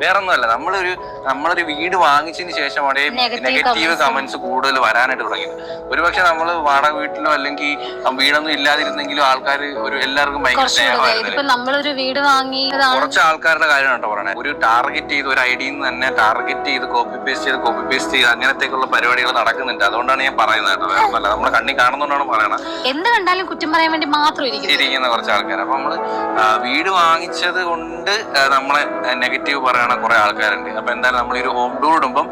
വേറെ ഒന്നുമല്ല നമ്മളൊരു നമ്മളൊരു വീട് വാങ്ങിച്ചതിന് ശേഷമാണ് അവിടെ നെഗറ്റീവ് കമന്റ്സ് കൂടുതൽ വരാനായിട്ട് തുടങ്ങിയത്. ഒരുപക്ഷെ നമ്മൾ വാടക വീട്ടിലോ അല്ലെങ്കിൽ വീടൊന്നും ഇല്ലാതിരുന്നെങ്കിലും ആൾക്കാർ ഒരു എല്ലാവർക്കും ഭയങ്കര സ്നേഹമായിരുന്നു കുറച്ച് ആൾക്കാരുടെ കാര്യമാണ് കേട്ടോ പറയണേ. ഒരു ടാർഗറ്റ് ചെയ്ത് ഒരു ഐഡിയിൽ നിന്ന് തന്നെ ടാർഗറ്റ് ചെയ്ത് കോപ്പി പേസ്റ്റ് ചെയ്ത് കോപ്പി പേസ്റ്റ് ചെയ്ത് അങ്ങനത്തേക്കുള്ള പരിപാടികൾ നടക്കുന്നുണ്ട്. അതുകൊണ്ടാണ് ഞാൻ പറയുന്നത് കേട്ടോ. വേറെ നമ്മൾ കണ്ണി കാണുന്നതുകൊണ്ടാണ് പറയണത് എന്ത് കണ്ടാലും കുറ്റം പറയാൻ വേണ്ടി മാത്രം ഇരിക്കുന്നു. ഇരിക്കുന്ന കുറച്ച് ആൾക്കാർ അപ്പൊ നമ്മൾ വീട് വാങ്ങിച്ചത് കൊണ്ട് നമ്മളെ നെഗറ്റീവ് പറയണ കുറെ ആൾക്കാരുണ്ട്. അപ്പൊ എന്തായാലും നമ്മൾ ഒരു ഹോം ടൂർ ഇടുമ്പോൾ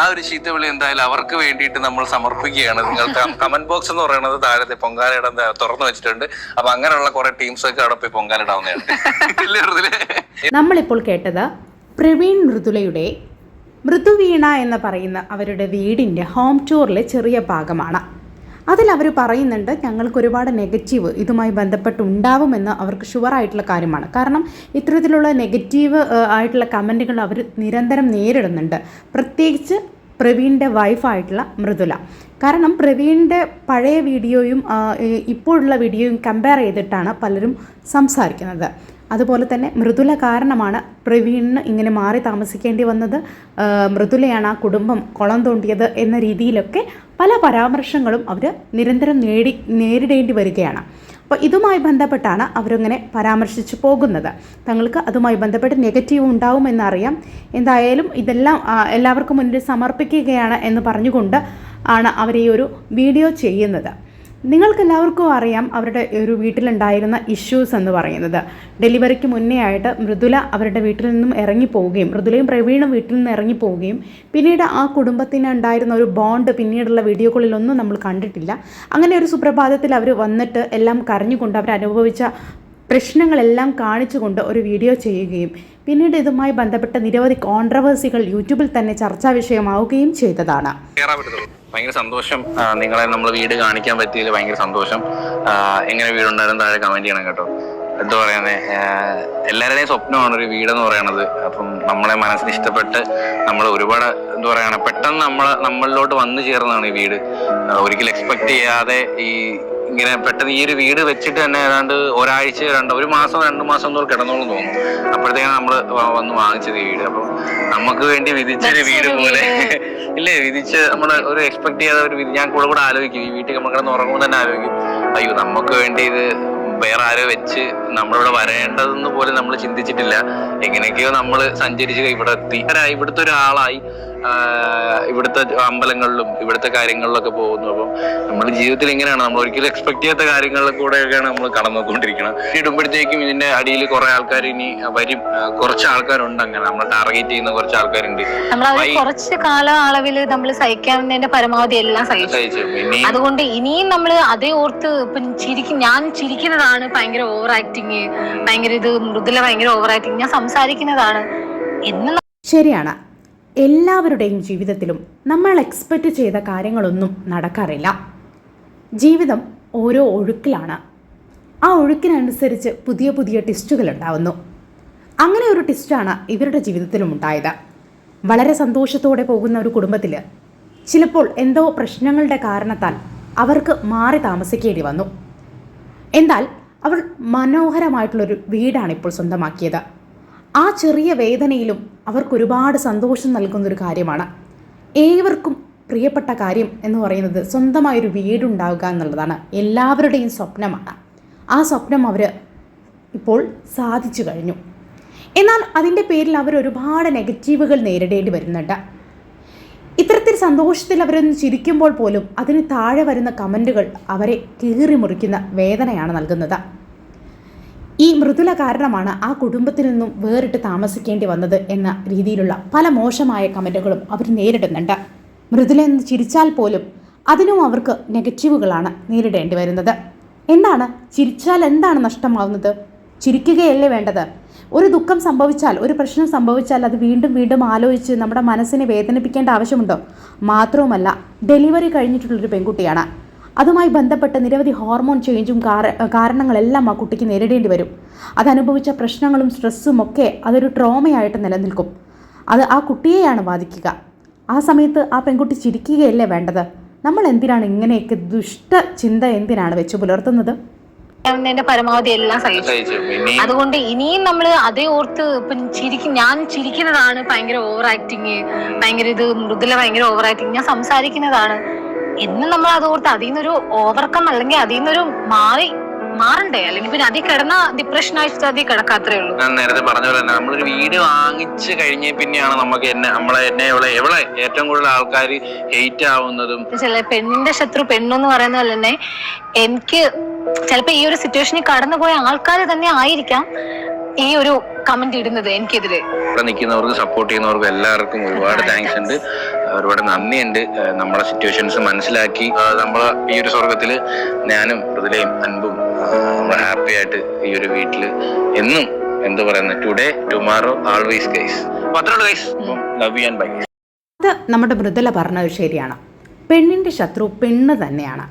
ആ ഒരു ചീത്തവിളി എന്തായാലും അവർക്ക് വേണ്ടിയിട്ട് നമ്മൾ സമർപ്പിക്കുകയാണ്. നിങ്ങൾക്ക് കമന്റ് ബോക്സ് എന്ന് പറയുന്നത് താഴത്തെ പൊങ്കാലയിടം തുറന്നു വെച്ചിട്ടുണ്ട്. അപ്പൊ അങ്ങനെയുള്ള കുറെ ടീംസ് ഒക്കെ അവിടെ പോയി പൊങ്കാലിടാവുന്നതാണ്? നമ്മളിപ്പോൾ കേട്ടത് പ്രവീൺ മൃദുലയുടെ മൃദുവീണ എന്ന് പറയുന്ന അവരുടെ വീടിന്റെ ഹോം ടൂറിലെ ചെറിയ ഭാഗമാണ്. അതിൽ അവർ പറയുന്നുണ്ട് ഞങ്ങൾക്ക് ഒരുപാട് നെഗറ്റീവ് ഇതുമായി ബന്ധപ്പെട്ട് ഉണ്ടാവുമെന്ന് അവർക്ക് ഷുവറായിട്ടുള്ള കാര്യമാണ്. കാരണം ഇത്തരത്തിലുള്ള നെഗറ്റീവ് ആയിട്ടുള്ള കമന്റുകൾ അവർ നിരന്തരം നേരിടുന്നുണ്ട്. പ്രത്യേകിച്ച് പ്രവീണിന്റെ വൈഫായിട്ടുള്ള മൃദുല. കാരണം പ്രവീണിന്റെ പഴയ വീഡിയോയും ഇപ്പോഴുള്ള വീഡിയോയും കമ്പയർ ചെയ്തിട്ടാണ് പലരും സംസാരിക്കുന്നത്. അതുപോലെ തന്നെ മൃദുല കാരണമാണ് പ്രവീണിന് ഇങ്ങനെ മാറി താമസിക്കേണ്ടി വന്നത്. മൃദുലയാണ് ആ കുടുംബം കുളം തോണ്ടിയത് എന്ന രീതിയിലൊക്കെ പല പരാമർശങ്ങളും അവർ നിരന്തരം നേടി നേരിടേണ്ടി വരികയാണ്. അപ്പോൾ ഇതുമായി ബന്ധപ്പെട്ടാണ് അവരങ്ങനെ പരാമർശിച്ചു പോകുന്നത്. തങ്ങൾക്ക് അതുമായി ബന്ധപ്പെട്ട് നെഗറ്റീവ് ഉണ്ടാവുമെന്നറിയാം എന്തായാലും ഇതെല്ലാം എല്ലാവർക്കും മുന്നിൽ സമർപ്പിക്കുകയാണ് എന്ന് പറഞ്ഞുകൊണ്ട് ആണ് അവർ ഈ ഒരു വീഡിയോ ചെയ്യുന്നത്. നിങ്ങൾക്ക് എല്ലാവർക്കും അറിയാം അവരുടെ ഒരു വീട്ടിലുണ്ടായിരുന്ന ഇഷ്യൂസ് എന്ന് പറയുന്നത്. ഡെലിവറിക്ക് മുന്നേ ആയിട്ട് മൃദുല അവരുടെ വീട്ടിൽ നിന്നും ഇറങ്ങി ഇറങ്ങിപ്പോവുകയും മൃദുലയും പ്രവീണും വീട്ടിൽ നിന്ന് ഇറങ്ങി ഇറങ്ങിപ്പോവുകയും പിന്നീട് ആ കുടുംബത്തിന് ഉണ്ടായിരുന്ന ഒരു ബോണ്ട് പിന്നീടുള്ള വീഡിയോകളിലൊന്നും നമ്മൾ കണ്ടിട്ടില്ല. അങ്ങനെ ഒരു സുപ്രഭാതത്തിൽ അവർ വന്നിട്ട് എല്ലാം കരഞ്ഞുകൊണ്ട് അവർ അനുഭവിച്ച പ്രശ്നങ്ങളെല്ലാം കാണിച്ചുകൊണ്ട് ഒരു വീഡിയോ ചെയ്യുകയും പിന്നീട് ഇതുമായി ബന്ധപ്പെട്ട നിരവധി കോൺട്രവേഴ്സികൾ യൂട്യൂബിൽ തന്നെ ചർച്ചാ വിഷയമാവുകയും ചെയ്തതാണ്. ഭയങ്കര സന്തോഷം. നിങ്ങളെ നമ്മൾ വീട് കാണിക്കാൻ പറ്റിയതിൽ ഭയങ്കര സന്തോഷം. എങ്ങനെ വീടുണ്ടായിരുന്നു താഴെ കമന്റ് ചെയ്യണം കേട്ടോ. എന്താ പറയുന്നത് എല്ലാവരുടെയും സ്വപ്നമാണ് ഒരു വീടെന്ന് പറയണത്. അപ്പം നമ്മളെ മനസ്സിന് ഇഷ്ടപ്പെട്ട് നമ്മൾ ഒരുപാട് എന്താ പറയണ പെട്ടെന്ന് നമ്മൾ നമ്മളിലോട്ട് വന്നു ചേർന്നതാണ് ഈ വീട്. ഒരിക്കലും എക്സ്പെക്ട് ചെയ്യാതെ ഈ ഇങ്ങനെ പെട്ടെന്ന് ഈ ഒരു വീട് വെച്ചിട്ട് തന്നെ ഏതാണ്ട് ഒരാഴ്ച രണ്ട് ഒരു മാസം രണ്ട് മാസം എന്തോ കിടന്നോളും തോന്നും അപ്പോഴത്തേക്കാണ് നമ്മൾ വന്ന് വാങ്ങിച്ചത് ഈ വീട്. അപ്പൊ നമുക്ക് വേണ്ടി വിധിച്ചൊരു വീട് പോലെ. ഇല്ലേ വിധിച്ച് നമ്മൾ ഒരു എക്സ്പെക്ട് ചെയ്യാതെ ഒരു വിധി ഞാൻ കൂടെ കൂടെ ആലോചിക്കും. ഈ വീട്ടിൽ നമ്മൾ കിടന്ന് ഉറങ്ങുമ്പോൾ തന്നെ ആലോചിക്കും. അയ്യോ നമുക്ക് വേണ്ടി ഇത് വേറെ ആരോ വെച്ച് നമ്മളിവിടെ വരേണ്ടതെന്ന് പോലും നമ്മൾ ചിന്തിച്ചിട്ടില്ല. എങ്ങനെയൊക്കെയോ നമ്മൾ സഞ്ചരിച്ച് ഇവിടെ എത്തി. ഇവിടുത്തെ ഒരാളായി. ഇവിടുത്തെ അമ്പലങ്ങളിലും ഇവിടുത്തെ കാര്യങ്ങളിലൊക്കെ പോകുന്നു. അപ്പം നമ്മുടെ ജീവിതത്തിൽ എങ്ങനെയാണ് നമ്മൾ ഒരിക്കലും എക്സ്പെക്ട് ചെയ്യാത്ത കാര്യങ്ങളിൽ കൂടെയൊക്കെയാണ് നമ്മൾ കടന്നുകൊണ്ടിരിക്കുന്നത് ഇടുമ്പോഴത്തേക്കും ഇതിന്റെ അടിയിൽ കുറെ ആൾക്കാർ ഇനി വരും. കുറച്ച് ആൾക്കാരുണ്ട് അങ്ങനെ. നമ്മൾ ടാർഗറ്റ് ചെയ്യുന്ന കുറച്ച് ആൾക്കാരുണ്ട്. നമ്മൾ കുറച്ച് കാല അളവിൽ നമ്മൾ സഹിക്കാവുന്നതിന്റെ പരമാവധി എല്ലാം സഹിച്ചു. സഹിച്ചു. അതുകൊണ്ട് ഇനിയും നമ്മൾ അതേ ഓർത്ത് ഇപ്പം ചിരിക്കും. ഞാൻ ചിരിക്കുന്നതാണ് ഭയങ്കര ഓവർ ആക്ടിങ് ഭയങ്കര ഇത് മൃദുല ഭയങ്കര ഓവർ ആക്ടിങ് ഞാൻ സംസാരിക്കുന്നതാണ്. എന്ന് ശരിയാണ്. എല്ലാവരുടെയും ജീവിതത്തിലും നമ്മൾ എക്സ്പെക്റ്റ് ചെയ്ത കാര്യങ്ങളൊന്നും നടക്കാറില്ല. ജീവിതം ഓരോ ഒഴുക്കിലാണ്. ആ ഒഴുക്കിനനുസരിച്ച് പുതിയ പുതിയ ടിസ്റ്റുകൾ ഉണ്ടാവുന്നു. അങ്ങനെ ഒരു ടിസ്റ്റാണ് ഇവരുടെ ജീവിതത്തിലും ഉണ്ടായത്. വളരെ സന്തോഷത്തോടെ പോകുന്ന ഒരു കുടുംബത്തിൽ ചിലപ്പോൾ എന്തോ പ്രശ്നങ്ങളുടെ കാരണത്താൽ അവർക്ക് മാറി താമസിക്കേണ്ടി വന്നു. എന്നാൽ അവൾ മനോഹരമായിട്ടുള്ളൊരു വീടാണ് ഇപ്പോൾ സ്വന്തമാക്കിയത്. ആ ചെറിയ വേദനയിലും അവർക്കൊരുപാട് സന്തോഷം നൽകുന്നൊരു കാര്യമാണ്. ഏവർക്കും പ്രിയപ്പെട്ട കാര്യം എന്ന് പറയുന്നത് സ്വന്തമായൊരു വീടുണ്ടാവുക എന്നുള്ളതാണ്. എല്ലാവരുടെയും സ്വപ്നമാണ്. ആ സ്വപ്നം അവർ ഇപ്പോൾ സാധിച്ചു കഴിഞ്ഞു. എന്നാൽ അതിന്റെ പേരിൽ അവർ ഒരുപാട് നെഗറ്റീവുകൾ നേരിടേണ്ടി വരുന്നുണ്ട്. ഇത്തരത്തിൽ സന്തോഷത്തിൽ അവരൊന്ന് ചിരിക്കുമ്പോൾ പോലും അതിന് താഴെ വരുന്ന കമന്റുകൾ അവരെ കീറി മുറിക്കുന്ന വേദനയാണ് നൽകുന്നത്. ഈ മൃദുല കാരണമാണ് ആ കുടുംബത്തിൽ നിന്നും വേറിട്ട് താമസിക്കേണ്ടി വന്നത് എന്ന രീതിയിലുള്ള പല മോശമായ കമന്റുകളും അവർ നേരിടുന്നുണ്ട്. മൃദുല എന്ന് ചിരിച്ചാൽ പോലും അതിനും അവർക്ക് നെഗറ്റീവുകളാണ് നേരിടേണ്ടി വരുന്നത്. എന്താണ്? ചിരിച്ചാൽ എന്താണ് നഷ്ടമാവുന്നത്? ചിരിക്കുകയല്ലേ വേണ്ടത്? ഒരു ദുഃഖം സംഭവിച്ചാൽ ഒരു പ്രശ്നം സംഭവിച്ചാൽ അത് വീണ്ടും വീണ്ടും ആലോചിച്ച് നമ്മുടെ മനസ്സിനെ വേദനിപ്പിക്കേണ്ട ആവശ്യമുണ്ടോ? മാത്രവുമല്ല ഡെലിവറി കഴിഞ്ഞിട്ടുള്ളൊരു പെൺകുട്ടിയാണ്. അതുമായി ബന്ധപ്പെട്ട നിരവധി ഹോർമോൺ ചേഞ്ചും കാര- കാരണങ്ങളെല്ലാം ആ കുട്ടിക്ക് നേരിടേണ്ടി വരും. അതനുഭവിച്ച പ്രശ്നങ്ങളും സ്ട്രെസ്സും ഒക്കെ അതൊരു ട്രോമയായിട്ട് നിലനിൽക്കും. അത് ആ കുട്ടിയെയാണ് ബാധിക്കുക. ആ സമയത്ത് ആ പെൺകുട്ടി ചിരിക്കുകയല്ലേ വേണ്ടത്? നമ്മൾ എന്തിനാണ് ഇങ്ങനെയൊക്കെ ദുഷ്ട ചിന്ത എന്തിനാണ് വെച്ച് പുലർത്തുന്നത്? എന്റെ പരമാവധി എല്ലാം സഹിച്ചു. സഹിച്ചു. അതുകൊണ്ട് ഇനിയും നമ്മൾ അതേ ഓർത്ത് ഇപ്പൊ ചിരിക്കും ഞാൻ ചിരിക്കുന്നതാണ് ഭയങ്കര ഓവർ ആക്ടിങ് ഭയങ്കര ഇത് മൃദുല ഭയങ്കര ഓവർ ആക്ടിങ് ഞാൻ സംസാരിക്കുന്നതാണ് എന്നും നമ്മൾ അത് കൊടുത്ത് അതിൽ നിന്നൊരു ഓവർകം അല്ലെങ്കിൽ അതിൽ നിന്നൊരു മാറി മാറണ്ടേ? അല്ലെങ്കിൽ പിന്നെ അതിൽ കിടന്ന ഡിപ്രഷൻ ആയിട്ട് അതിൽ കിടക്കാത്രേ ഉള്ളൂ. ഞാൻ നേരത്തെ പറഞ്ഞ പോലെ തന്നെ നമ്മളൊരു വീട് വാങ്ങിച്ച് കഴിഞ്ഞ പിന്നെയാണ് നമുക്ക് എന്നെ നമ്മളെ എന്നെ എവിടെ എവിടെ ഏറ്റവും കൂടുതൽ ആൾക്കാർ ഹെയ്റ്റ് ആവുന്നതും. ചില പെണ്ണിന്റെ ശത്രു പെണ്ണെന്ന് പറയുന്ന പോലെ തന്നെ എനിക്ക് ചിലപ്പോ ഈ ഒരു സിറ്റുവേഷനിൽ കടന്നുപോയ ആൾക്കാർ തന്നെ ആയിരിക്കാം ഈ ഒരു കമന്റ് ഇടുന്നത് എനിക്കെതിരെ. ഇവിടെ നിൽക്കുന്നവർക്കും സപ്പോർട്ട് ചെയ്യുന്നവർക്കും എല്ലാവർക്കും ഒരുപാട് താങ്ക്സ് ഉണ്ട്. ഒരുപാട് നന്ദിയുണ്ട്. നമ്മളെ സിറ്റുവേഷൻസ് മനസ്സിലാക്കി. നമ്മൾ ഈ ഒരു സ്വർഗത്തിൽ ഞാനും മൃദുലയും അൻപും ഹാപ്പി ആയിട്ട് ഈ ഒരു വീട്ടിൽ എന്നും എന്ത് പറയുന്നത് today tomorrow always guys love you and bye അത് നമ്മുടെ മൃദുല പറഞ്ഞത് ശരിയാണ്. പെണ്ണിന്റെ ശത്രു പെണ്ണ് തന്നെയാണ്.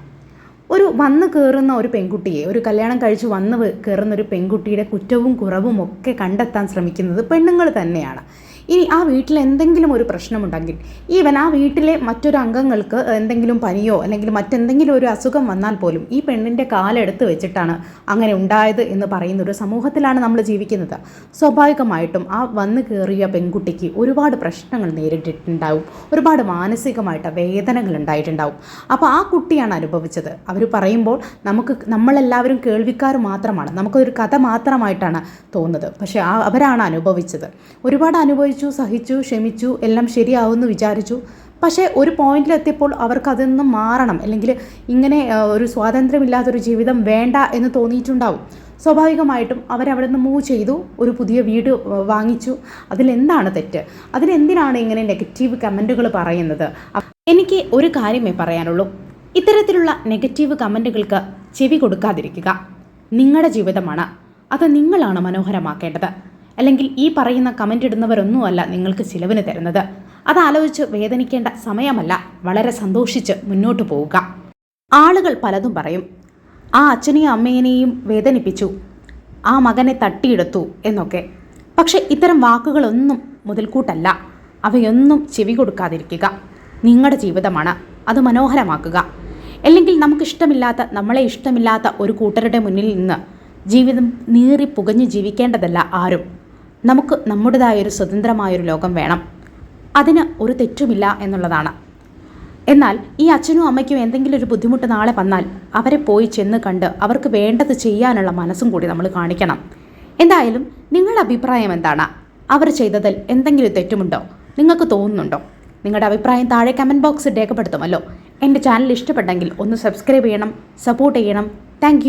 ഒരു വന്ന് കയറുന്ന ഒരു പെൺകുട്ടിയെ ഒരു കല്യാണം കഴിച്ച് വന്ന് കയറുന്ന ഒരു പെൺകുട്ടിയുടെ കുറ്റവും കുറവും ഒക്കെ കണ്ടെത്താൻ ശ്രമിക്കുന്നത് പെണ്ണുങ്ങൾ തന്നെയാണ്. ഇനി ആ വീട്ടിൽ എന്തെങ്കിലും ഒരു പ്രശ്നമുണ്ടെങ്കിൽ ഈവൻ ആ വീട്ടിലെ മറ്റൊരു അംഗങ്ങൾക്ക് എന്തെങ്കിലും പനിയോ അല്ലെങ്കിൽ മറ്റെന്തെങ്കിലും ഒരു അസുഖം വന്നാൽ പോലും ഈ പെണ്ണിന്റെ കാലെടുത്ത് വെച്ചിട്ടാണ് അങ്ങനെ ഉണ്ടായത് എന്ന് പറയുന്ന ഒരു സമൂഹത്തിലാണ് നമ്മൾ ജീവിക്കുന്നത്. സ്വാഭാവികമായിട്ടും ആ വന്നു കയറിയ പെൺകുട്ടിക്ക് ഒരുപാട് പ്രശ്നങ്ങൾ നേരിട്ടിട്ടുണ്ടാവും. ഒരുപാട് മാനസികമായിട്ട് വേദനകൾ ഉണ്ടായിട്ടുണ്ടാവും. അപ്പോൾ ആ കുട്ടിയാണ് അനുഭവിച്ചത്. അവർ പറയുമ്പോൾ നമുക്ക് നമ്മളെല്ലാവരും കേൾവിക്കാർ മാത്രമാണ്. നമുക്കൊരു കഥ മാത്രമായിട്ടാണ് തോന്നുന്നത്. പക്ഷേ ആ അവരാണ് അനുഭവിച്ചത്. ഒരുപാട് അനുഭവിച്ചു സഹിച്ചു ക്ഷമിച്ചു എല്ലാം ശരിയാവുമെന്ന് വിചാരിച്ചു. പക്ഷേ ഒരു പോയിന്റിലെത്തിയപ്പോൾ അവർക്ക് അതിൽ മാറണം. അല്ലെങ്കിൽ ഇങ്ങനെ ഒരു സ്വാതന്ത്ര്യമില്ലാത്തൊരു ജീവിതം വേണ്ട എന്ന് തോന്നിയിട്ടുണ്ടാവും. സ്വാഭാവികമായിട്ടും അവരവിടെ നിന്ന് മൂവ് ചെയ്തു ഒരു പുതിയ വീട് വാങ്ങിച്ചു. അതിലെന്താണ് തെറ്റ്? അതിനെന്തിനാണ് ഇങ്ങനെ നെഗറ്റീവ് കമന്റുകൾ പറയുന്നത്? എനിക്ക് ഒരു കാര്യമേ പറയാനുള്ളൂ. ഇത്തരത്തിലുള്ള നെഗറ്റീവ് കമന്റുകൾക്ക് ചെവി കൊടുക്കാതിരിക്കുക. നിങ്ങളുടെ ജീവിതമാണ്. അത് നിങ്ങളാണ് മനോഹരമാക്കേണ്ടത്. അല്ലെങ്കിൽ ഈ പറയുന്ന കമന്റ് ഇടുന്നവരൊന്നുമല്ല നിങ്ങൾക്ക് ചിലവിന് തരുന്നത്. അതാലോചിച്ച് വേദനിക്കേണ്ട സമയമല്ല. വളരെ സന്തോഷിച്ച് മുന്നോട്ട് പോവുക. ആളുകൾ പലതും പറയും. ആ അച്ഛനെയും അമ്മേനെയും വേദനിപ്പിച്ചു. ആ മകനെ തട്ടിയെടുത്തു എന്നൊക്കെ. പക്ഷേ ഇത്തരം വാക്കുകളൊന്നും മുതൽക്കൂട്ടല്ല. അവയൊന്നും ചെവി കൊടുക്കാതിരിക്കുക. നിങ്ങളുടെ ജീവിതമാണ്. അത് മനോഹരമാക്കുക. അല്ലെങ്കിൽ നമുക്കിഷ്ടമില്ലാത്ത നമ്മളെ ഇഷ്ടമില്ലാത്ത ഒരു കൂട്ടരുടെ മുന്നിൽ നിന്ന് ജീവിതം നീറി പുകഞ്ഞു ജീവിക്കേണ്ടതല്ല ആരും. നമുക്ക് നമ്മുടേതായൊരു സ്വതന്ത്രമായൊരു ലോകം വേണം. അതിന് ഒരു തെറ്റുമില്ല എന്നുള്ളതാണ്. എന്നാൽ ഈ അച്ഛനും അമ്മയ്ക്കും എന്തെങ്കിലും ഒരു ബുദ്ധിമുട്ട് നാളെ വന്നാൽ അവരെ പോയി ചെന്ന് കണ്ട് അവർക്ക് വേണ്ടത് ചെയ്യാനുള്ള മനസ്സും കൂടി നമ്മൾ കാണിക്കണം. എന്തായാലും നിങ്ങളുടെ അഭിപ്രായം എന്താണ്? അവർ ചെയ്തതിൽ എന്തെങ്കിലും തെറ്റുമുണ്ടോ? നിങ്ങൾക്ക് തോന്നുന്നുണ്ടോ? നിങ്ങളുടെ അഭിപ്രായം താഴെ കമന്റ് ബോക്സിൽ രേഖപ്പെടുത്തുമല്ലോ. എന്റെ ചാനൽ ഇഷ്ടപ്പെട്ടെങ്കിൽ ഒന്ന് സബ്സ്ക്രൈബ് ചെയ്യണം സപ്പോർട്ട് ചെയ്യണം. താങ്ക്